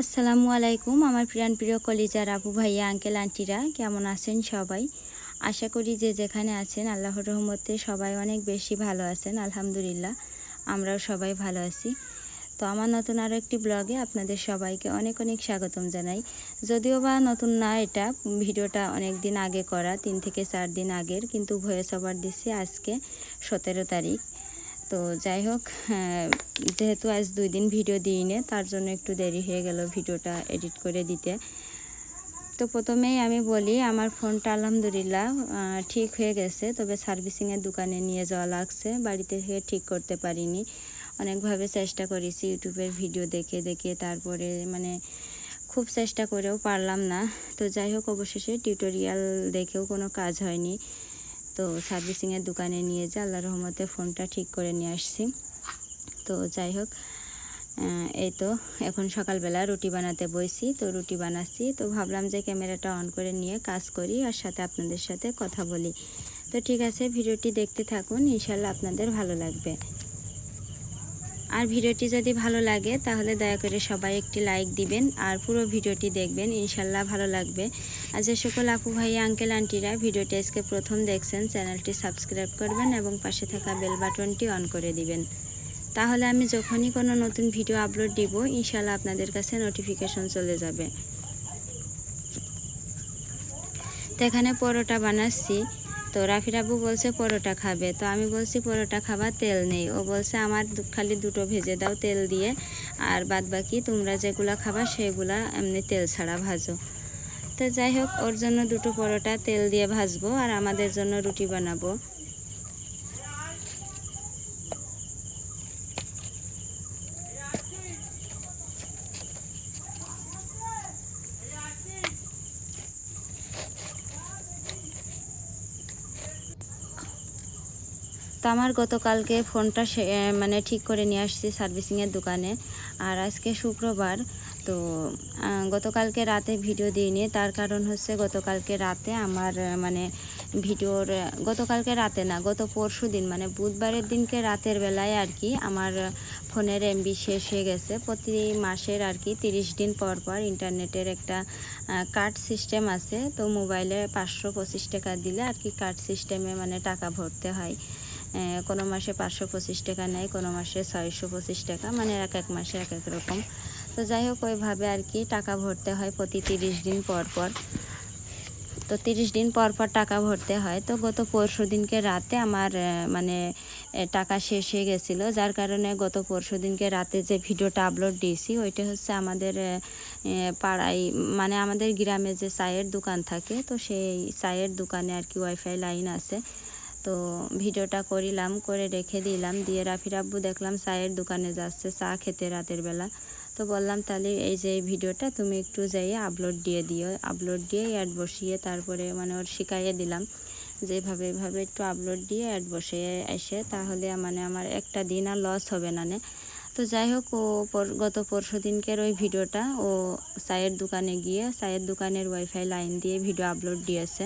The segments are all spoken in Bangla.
আসসালামু আলাইকুম, আমার প্রিয়ান প্রিয় কলিজার আপু ভাইয়া, আঙ্কেল, আন্টিরা, কেমন আছেন সবাই? আশা করি যে যেখানে আছেন, আল্লাহর রহমতে সবাই অনেক বেশি ভালো আছেন, আলহামদুলিল্লাহ, আমরাও সবাই ভালো আছি। তো আমার নতুন আরও একটি ব্লগে আপনাদের সবাইকে অনেক অনেক স্বাগতম জানাই। যদিও বা নতুন না এটা, ভিডিওটা অনেক দিন আগে করা, তিন থেকে চার দিন আগের, কিন্তু ভয়েস ওভার দিচ্ছি আজকে সতেরো তারিখ। তো যাই হোক হ্যাঁ, যেহেতু আজ দুই দিন ভিডিও দিইনি তার জন্য একটু দেরি হয়ে গেল ভিডিওটা এডিট করে দিতে। তো প্রথমেই আমি বলি আমার ফোনটা আলহামদুলিল্লাহ ঠিক হয়ে গেছে তবে সার্ভিসিংয়ের দোকানে নিয়ে যাওয়া লাগছে বাড়িতে থেকে ঠিক করতে পারিনি। অনেকভাবে চেষ্টা করেছি ইউটিউবের ভিডিও দেখে দেখে তারপরে মানে খুব চেষ্টা করেও পারলাম না। তো যাই হোক অবশেষে টিউটোরিয়াল দেখেও কোনো কাজ হয়নি। তো সার্ভিসিংয়ের দোকানে নিয়ে যা, আল্লাহ রহমতে ফোনটা ঠিক করে নিয়ে আসছি। তো যাই হোক এই তো এখন সকালবেলা রুটি বানাতে বইছি, তো রুটি বানাচ্ছি। তো ভাবলাম যে ক্যামেরাটা অন করে নিয়ে কাজ করি আর সাথে আপনাদের সাথে কথা বলি। তো ঠিক আছে, ভিডিওটি দেখতে থাকুন ইনশাল্লাহ আপনাদের ভালো লাগবে। আর ভিডিওটি যদি ভালো লাগে, তাহলে দয়া করে সবাই একটি লাইক দিবেন আর পুরো ভিডিওটি দেখবেন। ইনশাল্লাহ ভালো লাগবে। আর যে সকল আপু ভাই, আঙ্কেল, আন্টিরা ভিডিওটি আজকে প্রথম দেখছেন, চ্যানেলটি সাবস্ক্রাইব করবেন এবং পাশে থাকা বেল বাটনটি অন করে দিবেন। তাহলে আমি যখনই কোনো নতুন ভিডিও আপলোড দিব ইনশাল্লাহ আপনাদের কাছে নোটিফিকেশন চলে যাবে। তো এখানে পরোটা বানাচ্ছি। তো রাফি রাবু বলছে, পরোটা খাবে। তো আমি বলছি, পরোটা খাবার তেল নেই। ও বলছে, আমার খালি দুটো ভেজে দাও তেল দিয়ে, আর বাদ বাকি তোমরা যেগুলা খাবা সেগুলা এমনি তেল ছাড়া ভাজো। তো যাই হোক, ওর জন্য দুটো পরোটা তেল দিয়ে ভাজবো, আর আমাদের জন্য রুটি বানাবো। তো আমার গতকালকে ফোনটা মানে ঠিক করে নিয়ে আসছি সার্ভিসিংয়ের দোকানে। আর আজকে শুক্রবার, তো গতকালকে রাতে ভিডিও দিইনি। তার কারণ হচ্ছে গতকালকে রাতে আমার মানে ভিডিওর গতকালকে রাতে না, গত পরশু দিন মানে বুধবারের দিনকে রাতের বেলায় আর কি আমার ফোনের এমবি শেষ হয়ে গেছে। প্রতি মাসের আর কি তিরিশ দিন পর পর ইন্টারনেটের একটা কার্ড সিস্টেম আছে। তো মোবাইলে পাঁচশো পঁচিশ টাকা দিলে আর কি কার্ড সিস্টেমে মানে টাকা ভরতে হয়। কোনো মাসে পাঁচশো পঁচিশ টাকা নেয়, কোনো মাসে ছয়শো পঁচিশ টাকা মানে এক এক মাসে এক এক রকম। তো যাই হোক, ওইভাবে আর কি টাকা ভরতে হয় প্রতি তিরিশ দিন পর পর। তো তিরিশ দিন পর পর টাকা ভরতে হয়। তো গত পরশু দিনকে রাতে আমার মানে টাকা শেষ হয়ে গেছিল। যার কারণে গত পরশু দিনকে রাতে যে ভিডিওটা আপলোড দিয়েছি, ওইটা হচ্ছে আমাদের পাড়ায় মানে আমাদের গ্রামে যে চায়ের দোকান থাকে, তো সেই চায়ের দোকানে আর কি ওয়াইফাই লাইন আছে। তো ভিডিওটা করিলাম, করে রেখে দিলাম। দিয়ে রাফির আব্বু দেখলাম চায়ের দোকানে যাচ্ছে, চা খেতে রাতের বেলা। তো বললাম, তাহলে এই যে ভিডিওটা তুমি একটু যাইয়ে আপলোড দিয়ে দিও। আপলোড দিয়ে অ্যাড বসিয়ে তারপরে মানে ওর শিখাইয়ে দিলাম যেভাবে এভাবে একটু আপলোড দিয়ে অ্যাড বসিয়ে এসে তাহলে মানে আমার একটা দিন আর লস হবে না নে। তো যাই হোক, ও গত পরশু দিনকের ওই ভিডিওটা ও চায়ের দোকানে গিয়ে, চায়ের দোকানের ওয়াইফাই লাইন দিয়ে ভিডিও আপলোড দিয়েছে।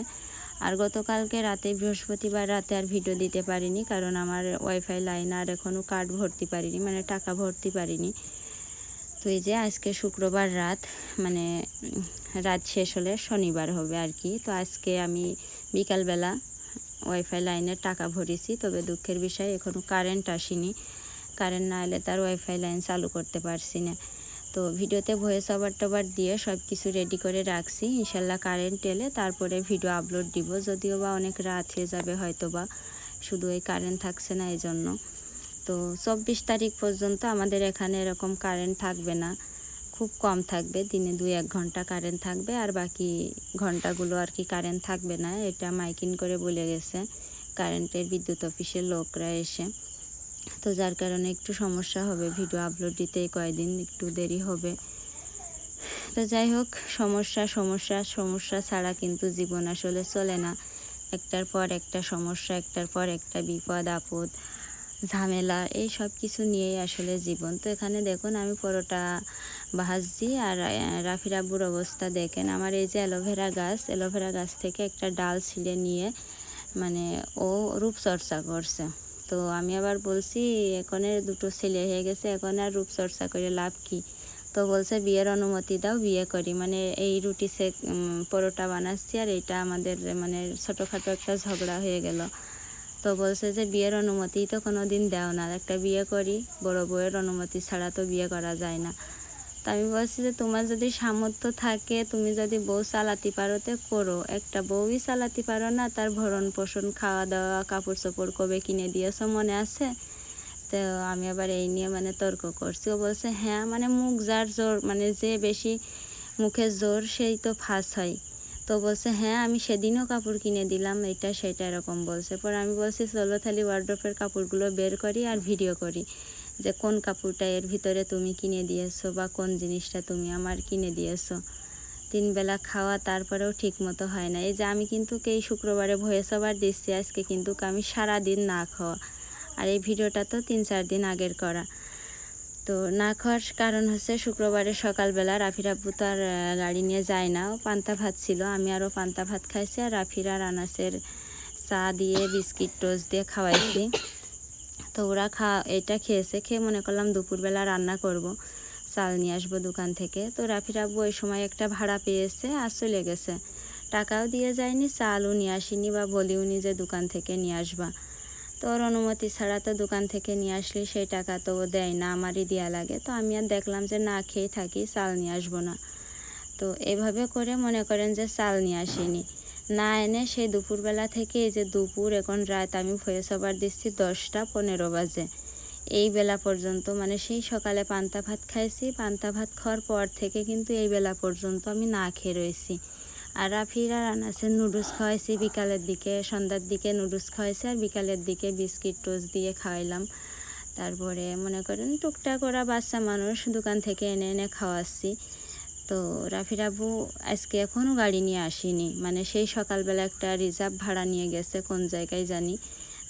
আর গতকালকে রাতে বৃহস্পতিবার রাতে আর ভিডিও দিতে পারিনি কারণ আমার ওয়াইফাই লাইন আর এখনও কার্ড ভরতে পারিনি মানে টাকা ভরতে পারিনি। তো এই যে আজকে শুক্রবার রাত মানে রাত শেষ হলে শনিবার হবে আর কি। তো আজকে আমি বিকালবেলা ওয়াইফাই লাইনের টাকা ভরেছি, তবে দুঃখের বিষয় এখনও কারেন্ট আসেনি। কারেন্ট না এলে তার ওয়াইফাই লাইন চালু করতে পারছি না। তো ভিডিওতে ভয়েস ওভার টোভার দিয়ে সব কিছু রেডি করে রাখছি। ইনশাল্লাহ কারেন্ট এলে তারপরে ভিডিও আপলোড দিব। যদিও বা অনেক রাত হয়ে যাবে হয়তো বা শুধু এই কারেন্ট থাকছে না এই জন্য তো চব্বিশ তারিখ পর্যন্ত আমাদের এখানে এরকম কারেন্ট থাকবে না। খুব কম থাকবে। দিনে দুই এক ঘণ্টা কারেন্ট থাকবে। আর বাকি ঘন্টাগুলো আর কি কারেন্ট থাকবে না। এটা মাইকিং করে বলে গেছে। কারেন্টের বিদ্যুৎ অফিসের লোকরা এসে। তো যার কারণে একটু সমস্যা হবে ভিডিও আপলোড দিতে এই কয়দিন একটু দেরি হবে। তো যাই হোক, সমস্যা সমস্যা সমস্যা ছাড়া কিন্তু জীবন আসলে চলে না। একটার পর একটা সমস্যা, একটার পর একটা বিপদ, আপদ, ঝামেলা, এই সব কিছু নিয়েই আসলে জীবন। তো এখানে দেখুন, আমি পরোটা ভাজছি আর রাফির আব্বুর অবস্থা দেখেন। আমার এই যে অ্যালোভেরা গাছ অ্যালোভেরা গাছ থেকে একটা ডাল ছিঁড়ে নিয়ে মানে ও রূপচর্চা করছে। তো আমি আবার বলছি, এখন দুটো ছেলে হয়ে গেছে, এখন আর রূপচর্চা করে লাভ কি? তো বলছে, বিয়ের অনুমতি দাও, বিয়ে করি। মানে এই রুটি সে পরোটা বানাচ্ছি আর এইটা আমাদের মানে ছোটোখাটো একটা ঝগড়া হয়ে গেল। তো বলছে যে, বিয়ের অনুমতি তো কোনো দিন দেও না। একটা বিয়ে করি, বড় বউয়ের অনুমতি ছাড়া তো বিয়ে করা যায় না। তো আমি বলছি যে তোমার যদি সামর্থ্য থাকে, তুমি যদি বউ চালাতে পারো তো করো। একটা বউই চালাতে পারো না, তার ভরণ পোষণ, খাওয়া দাওয়া, কাপড় চোপড় কবে কিনে দিয়েছ মনে আছে? তো আমি আবার এই নিয়ে মানে তর্ক করছি। ও বলছে হ্যাঁ মানে মুখ যার জোর মানে যে বেশি মুখের জোর সেই তো ফাঁস হয়। তো বলছে হ্যাঁ আমি সেদিনও কাপড় কিনে দিলাম, এটা সেটা এরকম বলছে। পর আমি বলছি, চলো তাহলে ওয়ার্ড্রপের কাপড়গুলো বের করি আর ভিডিও করি। যে কোন কাপড়টা এর ভিতরে তুমি কিনে দিয়েছ বা কোন জিনিসটা তুমি আমার কিনে দিয়েছ। তিন বেলা খাওয়া তারপরেও ঠিক মতো হয় না। এই যে আমি কিন্তু এই শুক্রবারে ভয়েস ওভার দিচ্ছি, আজকে কিন্তু আমি সারা দিন না খাওয়া। আর এই ভিডিওটা তো তিন চার দিন আগের করা। তো না খাওয়ার কারণ হচ্ছে শুক্রবারে সকালবেলা রাফির আব্বু তো আর গাড়ি নিয়ে যায় না। ও পান্তা ভাত ছিল, আমি আরও পান্তা ভাত খাইছি আর রাফির আর আনাসের চা দিয়ে বিস্কিট টোস্ট দিয়ে খাওয়াইছি। তো ওরা খা, এটা খেয়েছে, খেয়ে মনে করলাম দুপুরবেলা রান্না করব। চাল নিয়ে আসব দোকান থেকে। তো রাফির আব্বু ওই সময় একটা ভাড়া পেয়েছে আর চলে গেছে। টাকাও দিয়ে যায়নি, চালও নিয়ে আসিনি বা বলিওনি যে দোকান থেকে নিয়ে আসবা। তো ওর অনুমতি ছাড়া তো দোকান থেকে নিয়ে আসলে সেই টাকা তো দেয় না, আমারই দেওয়া লাগে। তো আমি আর দেখলাম যে না খেয়ে থাকি, চাল নিয়ে আসব না। তো এভাবে করে মনে করেন যে চাল নিয়ে আসিনি। না এনে সেই দুপুরবেলা থেকে এই যে দুপুর, এখন রাত, আমি ভয়েস ওভার দিচ্ছি দশটা পনেরো বাজে। এই বেলা পর্যন্ত মানে সেই সকালে পান্তা ভাত খাইছি। পান্তা ভাত খাওয়ার পর থেকে কিন্তু এই বেলা পর্যন্ত আমি না খেয়ে রয়েছি। আর রাফির আর আনাসের নুডলস খাওয়াইছি বিকালের দিকে, সন্ধ্যার দিকে নুডলস খাওয়াইছি আর বিকালের দিকে বিস্কিট টোস্ট দিয়ে খাওয়াইলাম। তারপরে মনে করেন টুকটাক ওরা বাচ্চা মানুষ, দোকান থেকে এনে এনে খাওয়াচ্ছি। তো রাফির আবু আজকে এখনও গাড়ি নিয়ে আসেনি। মানে সেই সকালবেলা একটা রিজার্ভ ভাড়া নিয়ে গেছে, কোন জায়গায় জানি।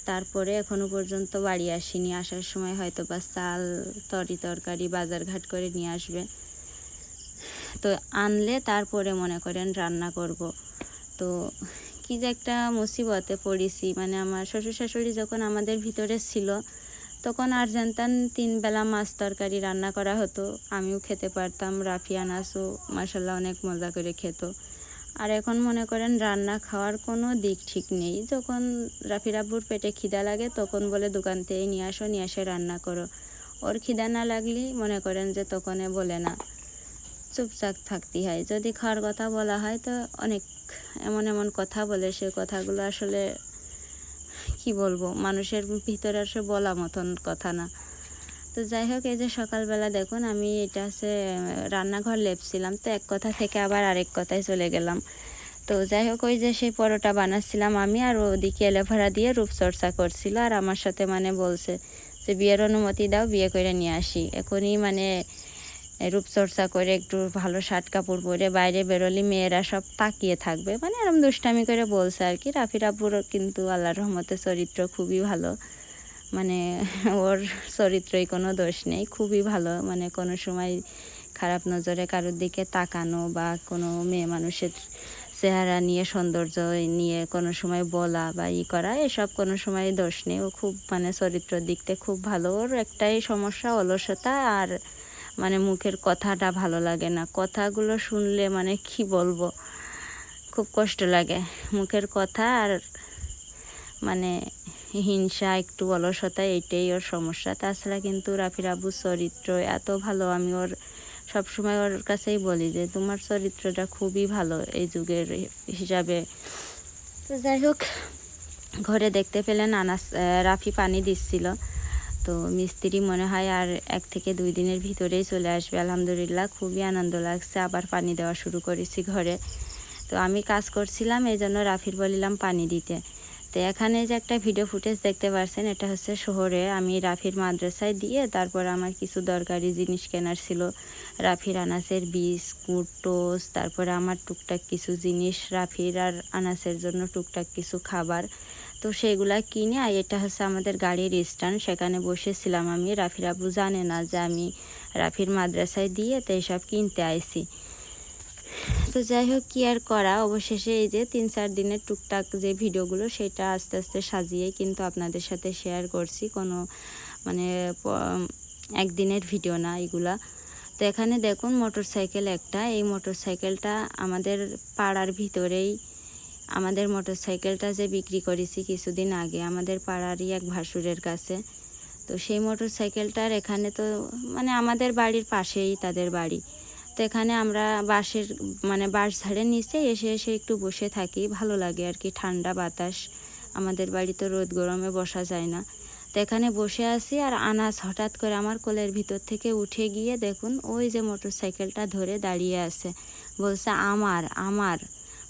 তারপরে এখনও পর্যন্ত বাড়ি আসেনি। আসার সময় হয়তো বা চাল, তরি তরকারি, বাজারঘাট করে নিয়ে আসবে। তো আনলে তারপরে মনে করেন রান্না করব। তো কি যে একটা মুসিবতে পড়েছি। মানে আমার শ্বশুর শাশুড়ি যখন আমাদের ভিতরে ছিল তখন আর জানতাম তিন বেলা মাছ তরকারি রান্না করা হতো। আমিও খেতে পারতাম, রাফিয়া নাসও মাসাল্লাহ অনেক মজা করে খেত। আর এখন মনে করেন রান্না খাওয়ার কোনো দিক ঠিক নেই। যখন রাফির আব্বুর পেটে খিদা লাগে, তখন বলে দোকান থেকে নিয়ে আসো, নিয়ে এসে রান্না করো। ওর খিদা না লাগলেই মনে করেন যে তখনে বলে না, চুপচাপ থাকতে হয়। যদি খাওয়ার কথা বলা হয় তো অনেক এমন এমন কথা বলে, সে কথাগুলো আসলে কি বলব, মানুষের ভিতরে আসলে বলা মতন কথা না। তো যাই হোক, এই যে সকালবেলা দেখুন, আমি এটা হচ্ছে, রান্নাঘর লেপছিলাম, তো এক কথা থেকে আবার আরেক কথায় চলে গেলাম। তো যাই হোক, ওই যে সেই পরোটা বানাচ্ছিলাম আমি, আর ওদিকে এলোভেরা দিয়ে রূপচর্চা করছিল, আর আমার সাথে মানে বলছে যে, বিয়ের অনুমতি দাও, বিয়ে করে নিয়ে আসি। এখনই মানে রূপচর্চা করে একটু ভালো শার্ট কাপড় পরে বাইরে বেরোলে মেয়েরা সব তাকিয়ে থাকবে। মানে এরকম দুষ্টামি করে বলছে আর কি। রাফির আব্বুর কিন্তু আল্লাহর রহমতে চরিত্র খুবই ভালো। মানে ওর চরিত্রই কোনো দোষ নেই। খুবই ভালো। মানে কোনো সময় খারাপ নজরে কারোর দিকে তাকানো বা কোনো মেয়ে মানুষের চেহারা নিয়ে সৌন্দর্য নিয়ে কোনো সময় বলা বা ই করা, এসব কোনো সময় দোষ নেই। ও খুব মানে চরিত্রের দিকতে খুব ভালো। ওর একটাই সমস্যা অলসতা আর মানে মুখের কথাটা ভালো লাগে না। কথাগুলো শুনলে মানে কি বলব? খুব কষ্ট লাগে। মুখের কথা আর মানে হিংসা, একটু অলসতা, এটাই ওর সমস্যা। তাছাড়া কিন্তু রাফির আব্বুর চরিত্র এত ভালো, আমি ওর সবসময় ওর কাছেই বলি যে, তোমার চরিত্রটা খুবই ভালো এই যুগের হিসাবে। তো যাই হোক, ঘরে দেখতে পেলেন আনাস রাফি পানি দিচ্ছিল। তো মিস্ত্রি মনে হয় আর এক থেকে দুই দিনের ভিতরেই চলে আসবে। আলহামদুলিল্লাহ, খুবই আনন্দ লাগছে। আবার পানি দেওয়া শুরু করেছি ঘরে। তো আমি কাজ করছিলাম এই জন্য রাফির বলিলাম পানি দিতে। তো এখানে যে একটা ভিডিও ফুটেজ দেখতে পারছেন, এটা হচ্ছে শহরে। আমি রাফির মাদ্রাসায় দিয়ে তারপর আমার কিছু দরকারি জিনিস কেনার ছিল। রাফির আনাসের বিস্কুট, টোস্ট, তারপরে আমার টুকটাক কিছু জিনিস, রাফির আর আনাসের জন্য টুকটাক কিছু খাবার। তো সেগুলা কিনে, আর এটা হচ্ছে আমাদের গাড়ির স্ট্যান্ড সেখানে বসেছিলাম আমি। রাফির আবু জানে না যে আমি রাফির মাদ্রাসায় দিয়ে তো এইসব কিনতে আইছি। তো যাই হোক, কি আর করা? অবশেষে এই যে তিন চার দিনের টুকটাক যে ভিডিওগুলো, সেটা আস্তে আস্তে সাজিয়ে কিন্তু আপনাদের সাথে শেয়ার করছি। কোনো মানে একদিনের ভিডিও না এগুলা। তো এখানে দেখুন মোটর সাইকেল একটা। এই মোটর সাইকেলটা আমাদের পাড়ার ভিতরেই আমাদের মোটর সাইকেলটা যে বিক্রি করেছি কিছুদিন আগে, আমাদের পাড়ারই এক ভাসুরের কাছে। তো সেই মোটর সাইকেলটার এখানে তো মানে আমাদের বাড়ির পাশেই তাদের বাড়ি। তো এখানে আমরা বাসের মানে বাস ঝাড়ের নিচে এসে এসে একটু বসে থাকি, ভালো লাগে আর কি, ঠান্ডা বাতাস। আমাদের বাড়ি তো রোদ গরমে বসা যায় না। তো এখানে বসে আছি আর আনাস হঠাৎ করে আমার কোলের ভিতর থেকে উঠে গিয়ে দেখুন, ওই যে মোটর সাইকেলটা ধরে দাঁড়িয়ে আছে। বলছে, আমার আমার।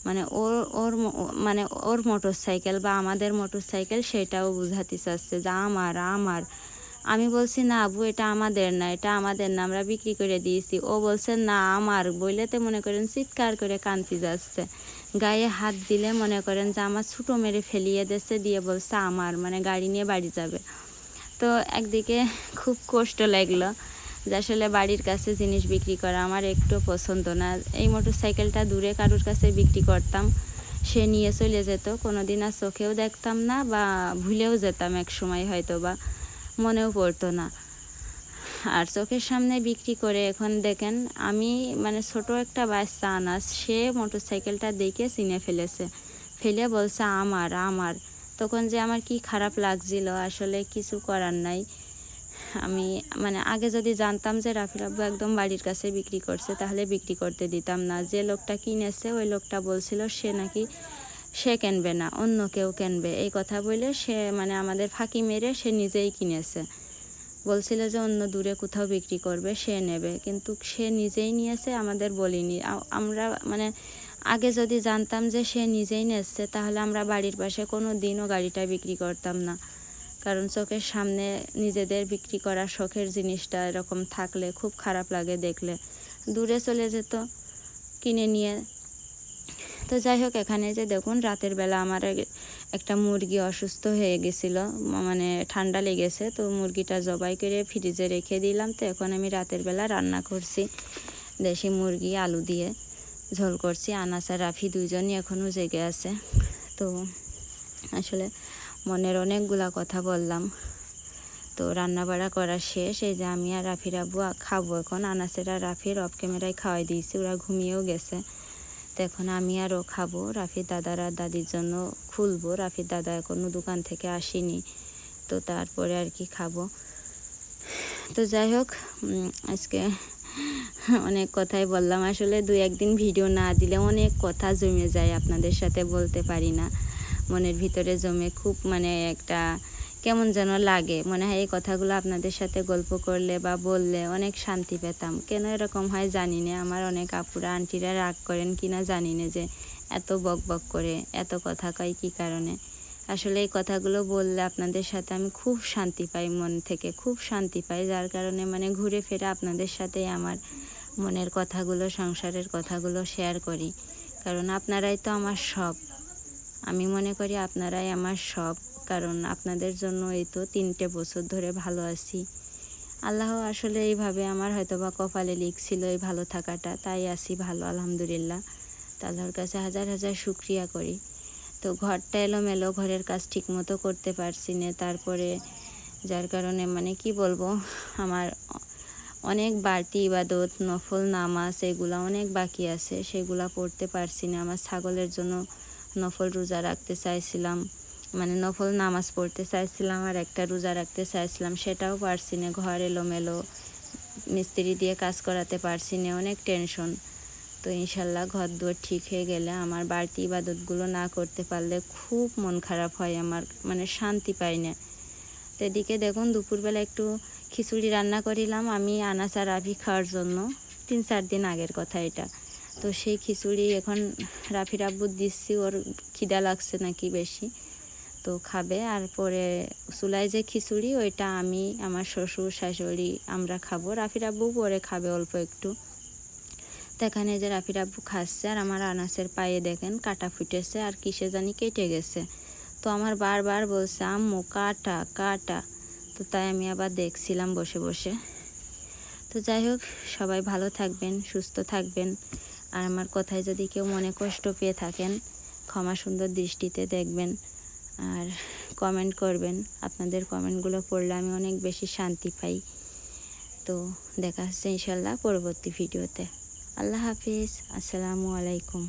মানে ওর ওর মানে ওর মোটর সাইকেল বা আমাদের মোটর সাইকেল সেটাও বুঝাতে চাচ্ছে যে আমার আমার। আমি বলছি, না আবু এটা আমাদের না, এটা আমাদের না, আমরা বিক্রি করে দিয়েছি। ও বলছে, না, আমার। বইলেতে মনে করেন চিৎকার করে কান্তি যাচ্ছে। গায়ে হাত দিলে মনে করেন যে আমার ছুটো মেরে ফেলিয়ে দিচ্ছে দিয়ে বলছে, আমার। মানে গাড়ি নিয়ে বাড়ি যাবে। তো একদিকে খুব কষ্ট লাগল। যে আসলে বাড়ির কাছে জিনিস বিক্রি করা আমার একটু পছন্দ না। এই মোটর সাইকেলটা দূরে কারোর কাছে বিক্রি করতাম, সে নিয়ে চলে যেত। কোনো দিন আর চোখেও দেখতাম না বা ভুলেও যেতাম এক সময় হয়তো বা মনেও পড়তো না। আর চোখের সামনে বিক্রি করে এখন দেখেন, আমি মানে ছোট একটা বাচ্চা আনাস, সে মোটর সাইকেলটা দেখে চিনে ফেলেছে। ফেলে বলছে, আমার আমার। তখন যে আমার কি খারাপ লাগছিল, আসলে কিছু করার নাই। আমি মানে আগে যদি জানতাম যে রাফির আব্বু একদম বাড়ির কাছে বিক্রি করছে, তাহলে বিক্রি করতে দিতাম না। যে লোকটা কিনেছে, ওই লোকটা বলছিল, সে নাকি সে কিনবে না, অন্য কেউ কিনবে। এই কথা বলে সে মানে আমাদের ফাঁকি মেরে সে নিজেই কিনেছে। বলছিল যে অন্য দূরে কোথাও বিক্রি করবে, সে নেবে। কিন্তু সে নিজেই নিয়েছে, আমাদের বলিনি। আমরা মানে আগে যদি জানতাম যে সে নিজেই নিয়েছে, তাহলে আমরা বাড়ির পাশে কোনো দিনও গাড়িটা বিক্রি করতাম না। কারণ চোখের সামনে নিজেদের বিক্রি করা শখের জিনিসটা এরকম থাকলে খুব খারাপ লাগে দেখলে। দূরে চলে যেত, কিনে নিয়ে। তো যাই হোক, এখানে যে দেখুন, রাতের বেলা আমার এক- একটা মুরগি অসুস্থ হয়ে গেছিল মানে ঠান্ডা লেগেছে। তো মুরগিটা জবাই করে ফ্রিজে রেখে দিলাম। তো এখন আমি রাতের বেলা রান্না করছি, দেশি মুরগি, আলু দিয়ে ঝোল করছি। আনাস আর রাফি দুজনই এখনও জেগে আছে। তো আসলে মনের অনেকগুলা কথা বললাম। তো রান্না বাড়া করা শেষ, এই যে আমি আর রাফির আব্বু আ- খাব এখন। আনাসের রাফির অফ ক্যামেরায় খাওয়াই দিয়েছি, ওরা ঘুমিয়েও গেছে। তো এখন আমি আরও খাব, রাফির দাদার আর দাদির জন্য খুলবো। রাফির দাদা এখনও দোকান থেকে আসেনি, তো তারপরে আর কি খাব। তো যাই হোক আজকে অনেক কথাই বললাম। আসলে দু একদিন ভিডিও না দিলে অনেক কথা জমে যায়, আপনাদের সাথে বলতে পারি না। মনের ভিতরে জমে খুব মানে একটা কেমন যেন লাগে। মনে হয় এই কথাগুলো আপনাদের সাথে গল্প করলে বা বললে অনেক শান্তি পেতাম। কেন এরকম হয় জানি না। আমার অনেক আপুরা, আন্টিরা রাগ করেন কিনা জানি না যে এত বক বক করে, এত কথা কয় কী কারণে। আসলে এই কথাগুলো বললে আপনাদের সাথে আমি খুব শান্তি পাই মন থেকে, খুব শান্তি পাই। যার কারণে মানে ঘুরে ফিরে আপনাদের সাথেই আমার মনের কথাগুলো, সংসারের কথাগুলো শেয়ার করি। কারণ আপনারাই তো আমার সব। আমি মনে করি আপনারাই আমার সব, কারণ আপনাদের জন্য এই তো তিনটে বছর ধরে ভালো আছি। আল্লাহ আসলে এইভাবে আমার হয়তো বা কপালে লিখছিল এই ভালো থাকাটা, তাই আছি ভালো, আলহামদুলিল্লাহ। তা আল্লাহর কাছে হাজার হাজার শুক্রিয়া করি। তো ঘরটা এলোমেলো, ঘরের কাজ ঠিক মতো করতে পারছি না, তারপরে যার কারণে মানে কি বলব, আমার অনেক বাড়তি ইবাদত, নফল নামাজ, এগুলা অনেক বাকি আছে, সেগুলা পড়তে পারছি না। আমার ছাগলের জন্য নফল রোজা রাখতে চাইছিলাম মানে নফল নামাজ পড়তে চাইছিলাম আর একটা রোজা রাখতে চাইছিলাম, সেটাও পারছি না। ঘর এলোমেলো, মিস্ত্রি দিয়ে কাজ করাতে পারছি না, অনেক টেনশন তো ইনশাল্লাহ ঘর দুয়ার ঠিক হয়ে গেলে আমার বাড়তি ইবাদতগুলো না করতে পারলে খুব মন খারাপ হয় আমার মানে শান্তি পাই না। তো এদিকে দেখুন, দুপুরবেলা একটু খিচুড়ি রান্না করিলাম, আমি আনাস রাফি খাওয়ার জন্য, তিন চার দিন আগের কথা এটা। তো সেই খিচুড়ি এখন রাফির আব্বু দিচ্ছি, ওর খিদা লাগছে নাকি বেশি। তো খাবে, আর পরে চুলায় যে খিচুড়ি, ওইটা আমি, আমার শ্বশুর, শাশুড়ি আমরা খাব। রাফির আব্বু পরে খাবে অল্প একটু। তো এখানে যে রাফির আব্বু খাচ্ছে, আর আমার আনাসের পায়ে দেখেন কাটা ফুটেছে, আর কিসে জানি কেটে গেছে। তো আমার বারবার বলছে, আম্মু, কাটা কাটা। তো তাই আমি আবার দেখছিলাম বসে বসে। তো যাই হোক, সবাই ভালো থাকবেন, সুস্থ থাকবেন। আর আমার কথায় যদি কেউ মনে কষ্ট পেয়ে থাকেন, ক্ষমা সুন্দর দৃষ্টিতে দেখবেন আর কমেন্ট করবেন। আপনাদের কমেন্টগুলো পড়লে আমি অনেক বেশি শান্তি পাই। তো দেখা হচ্ছে ইনশাল্লাহ পরবর্তী ভিডিওতে আল্লাহ হাফিজ। আসসালামু আলাইকুম।